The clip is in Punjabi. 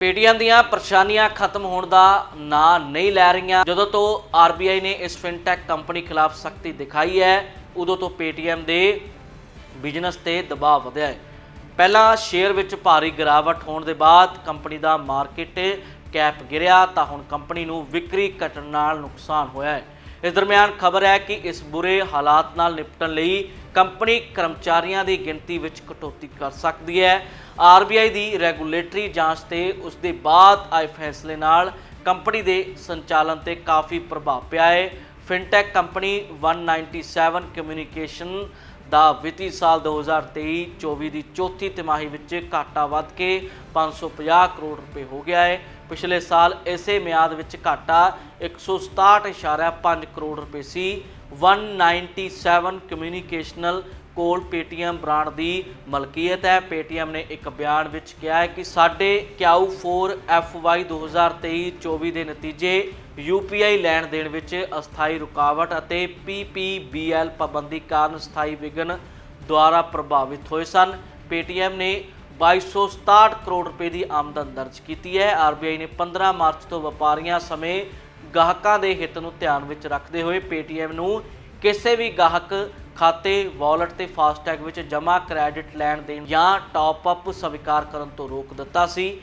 ਪੇਟੀਐਮ ਦੀਆਂ ਪਰੇਸ਼ਾਨੀਆਂ ਖਤਮ ਹੋਣ ਦਾ ਨਾਂ ਨਹੀਂ ਲੈ ਰਹੀਆਂ। ਜਦੋਂ ਤੋਂ ਆਰਬੀਆਈ ਨੇ ਇਸ ਫਿਨਟੈਕ ਕੰਪਨੀ ਖਿਲਾਫ ਸਖਤੀ ਦਿਖਾਈ ਹੈ, ਉਦੋਂ ਤੋਂ ਪੇਟੀਐਮ ਦੇ ਬਿਜ਼ਨਸ ਤੇ ਦਬਾਅ ਵਧਿਆ ਹੈ। ਪਹਿਲਾਂ ਸ਼ੇਅਰ ਵਿੱਚ ਭਾਰੀ ਗਿਰਾਵਟ ਹੋਣ ਦੇ ਬਾਅਦ ਕੰਪਨੀ ਦਾ ਮਾਰਕੀਟ ਕੈਪ ਗਿਰਿਆ, ਤਾਂ ਹੁਣ ਕੰਪਨੀ ਨੂੰ ਵਿਕਰੀ ਘਟਣ ਨਾਲ ਨੁਕਸਾਨ ਹੋਇਆ ਹੈ। ਇਸ ਦਰਮਿਆਨ ਖਬਰ ਹੈ ਕਿ ਇਸ ਬੁਰੇ ਹਾਲਾਤ ਨਾਲ ਨਿਪਟਣ ਲਈ ਕੰਪਨੀ ਕਰਮਚਾਰੀਆਂ ਦੀ ਗਿਣਤੀ ਵਿੱਚ ਕਟੌਤੀ ਕਰ ਸਕਦੀ ਹੈ। ਆਰਬੀਆਈ ਦੀ ਰੈਗੂਲੇਟਰੀ ਜਾਂਚ ਤੇ ਉਸ ਦੇ ਬਾਅਦ ਆਏ ਫੈਸਲੇ ਨਾਲ ਕੰਪਨੀ ਦੇ ਸੰਚਾਲਨ ਤੇ ਕਾਫੀ ਪ੍ਰਭਾਵ ਪਿਆ ਹੈ। ਫਿਨਟੈਕ ਕੰਪਨੀ 197 ਕਮਿਊਨੀਕੇਸ਼ਨ ਦਾ ਵਿੱਤੀ ਸਾਲ 2023-24 ਦੀ ਚੌਥੀ ਤਿਮਾਹੀ ਵਿੱਚ ਘਾਟਾ ਵੱਧ ਕੇ 550 ਕਰੋੜ ਰੁਪਏ ਹੋ ਗਿਆ ਹੈ। ਪਿਛਲੇ ਸਾਲ ਇਸੇ ਮਿਆਦ ਵਿੱਚ ਘਾਟਾ 167.5 ਕਰੋੜ ਰੁਪਏ ਸੀ। 197 ਕਮਿਊਨੀਕੇਸ਼ਨਲ ਕੋਲ Paytm ਬ੍ਰਾਂਡ ਦੀ ਮਲਕੀਅਤ ਹੈ। Paytm ਨੇ ਇੱਕ ਬਿਆਨ ਵਿੱਚ ਕਿਹਾ ਹੈ ਕਿ ਸਾਡੇ ਕਿਆਊ Q4 FY 2023-24 ਦੇ ਨਤੀਜੇ UPI ਲੈਣ ਦੇਣ ਵਿੱਚ ਅਸਥਾਈ ਰੁਕਾਵਟ ਅਤੇ PPBL ਪਾਬੰਦੀ ਕਾਰਨ ਸਥਾਈ ਵਿਘਨ ਦੁਆਰਾ ਪ੍ਰਭਾਵਿਤ ਹੋਏ ਸਨ। Paytm ਨੇ 2267 ਕਰੋੜ ਰੁਪਏ ਦੀ ਆਮਦਨ ਦਰਜ ਕੀਤੀ ਹੈ। RBI ਨੇ 15 ਮਾਰਚ ਤੋਂ ਵਪਾਰੀਆਂ ਸਮੇਂ ਗਾਹਕਾਂ ਦੇ ਹਿੱਤ ਨੂੰ ਧਿਆਨ ਵਿੱਚ ਰੱਖਦੇ ਹੋਏ Paytm ਨੂੰ ਕਿਸੇ ਵੀ ਗਾਹਕ ਖਾਤੇ, ਵਾਲਟ ਤੇ ਫਾਸਟੈਗ ਵਿੱਚ ਜਮ੍ਹਾਂ ਕ੍ਰੈਡਿਟ ਲੈਣ ਦੇਣ ਜਾਂ ਟਾਪ ਅਪ ਸਵੀਕਾਰ ਕਰਨ ਤੋਂ ਰੋਕ ਦਿੱਤਾ ਸੀ।